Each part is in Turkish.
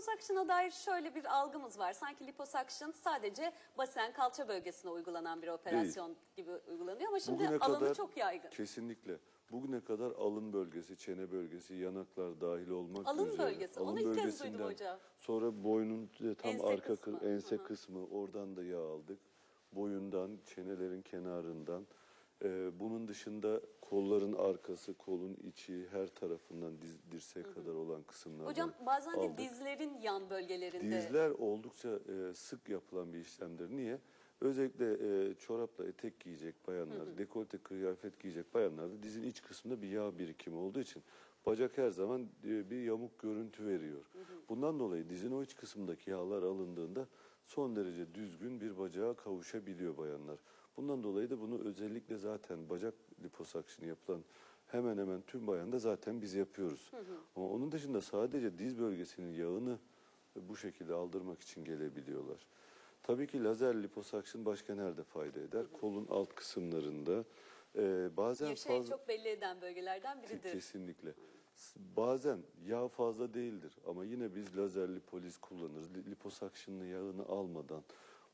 liposakşına dair şöyle bir algımız var. Sanki liposakşın sadece basen kalça bölgesine uygulanan bir operasyon gibi uygulanıyor ama şimdi Bugüne alanı kadar çok yaygın. Kesinlikle. Bugüne kadar alın bölgesi, çene bölgesi, yanaklar dahil olmak Alın üzere. bölgesi, onu ilk kez duydum hocam. Sonra boynun e, tam Ense arka kısmı, kı- ense hı hı. kısmı oradan da yağ aldık. Boyundan, çenelerin kenarından. Ee, bunun dışında kolların arkası, kolun içi, her tarafından diz, dirseğe kadar olan kısımlardan Hocam bazen de aldık. dizlerin yan bölgelerinde. Dizler oldukça e, sık yapılan bir işlemdir. Niye? Özellikle e, çorapla etek giyecek bayanlar, dekolte kıyafet giyecek bayanlarda dizin iç kısmında bir yağ birikimi olduğu için bacak her zaman e, bir yamuk görüntü veriyor. Bundan dolayı dizin o iç kısmındaki yağlar alındığında son derece düzgün bir bacağa kavuşabiliyor bayanlar. Bundan dolayı da bunu özellikle zaten bacak liposuction'ı yapılan hemen hemen tüm bayanda zaten biz yapıyoruz. Ama onun dışında sadece diz bölgesinin yağını bu şekilde aldırmak için gelebiliyorlar. Tabii ki lazer liposuction başka nerede fayda eder? Kolun alt kısımlarında e, bazen şey fazla çok belli eden bölgelerden biridir. kesinlikle. Bazen yağ fazla değildir ama yine biz lazer lipoliz kullanırız. Li- Liposuction'lı yağını almadan.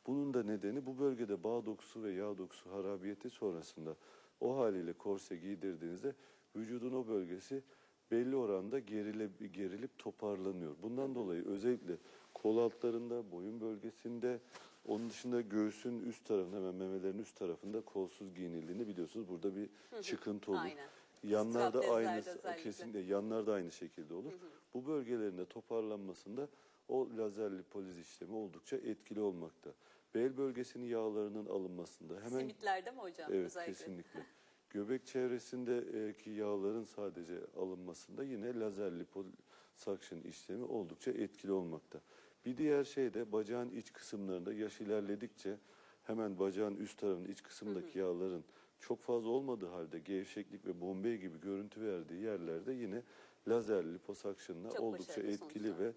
Bunun da nedeni bu bölgede bağ dokusu ve yağ dokusu harabiyeti sonrasında o haliyle korse giydirdiğinizde vücudun o bölgesi belli oranda gerile, gerilip toparlanıyor. Bundan dolayı özellikle kol altlarında, boyun bölgesinde, onun dışında göğsün üst tarafında, hemen memelerin üst tarafında kolsuz giyinildiğini biliyorsunuz. Burada bir çıkıntı olur. Aynen. Yanlarda aynı özellikle. kesinlikle yanlarda aynı şekilde olur. Bu bölgelerinde toparlanmasında o lazer lipoliz işlemi oldukça etkili olmakta. Bel bölgesinin yağlarının alınmasında hemen Simitlerde mi hocam Evet özellikle? kesinlikle. Göbek çevresindeki yağların sadece alınmasında yine lazer liposuction işlemi oldukça etkili olmakta. Bir diğer şey de bacağın iç kısımlarında yaş ilerledikçe hemen bacağın üst tarafının iç kısmındaki yağların çok fazla olmadığı halde gevşeklik ve bombey gibi görüntü verdiği yerlerde yine lazer liposuction'la Çok oldukça etkili sonuçlar. ve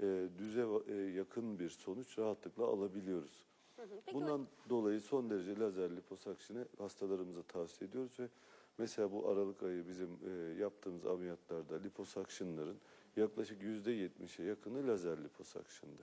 e, düze e, yakın bir sonuç rahatlıkla alabiliyoruz. Peki Bundan dolayı son derece lazer liposuction'ı hastalarımıza tavsiye ediyoruz ve mesela bu Aralık ayı bizim e, yaptığımız ameliyatlarda liposuction'ların yaklaşık %70'e yakını lazer liposuction'dı.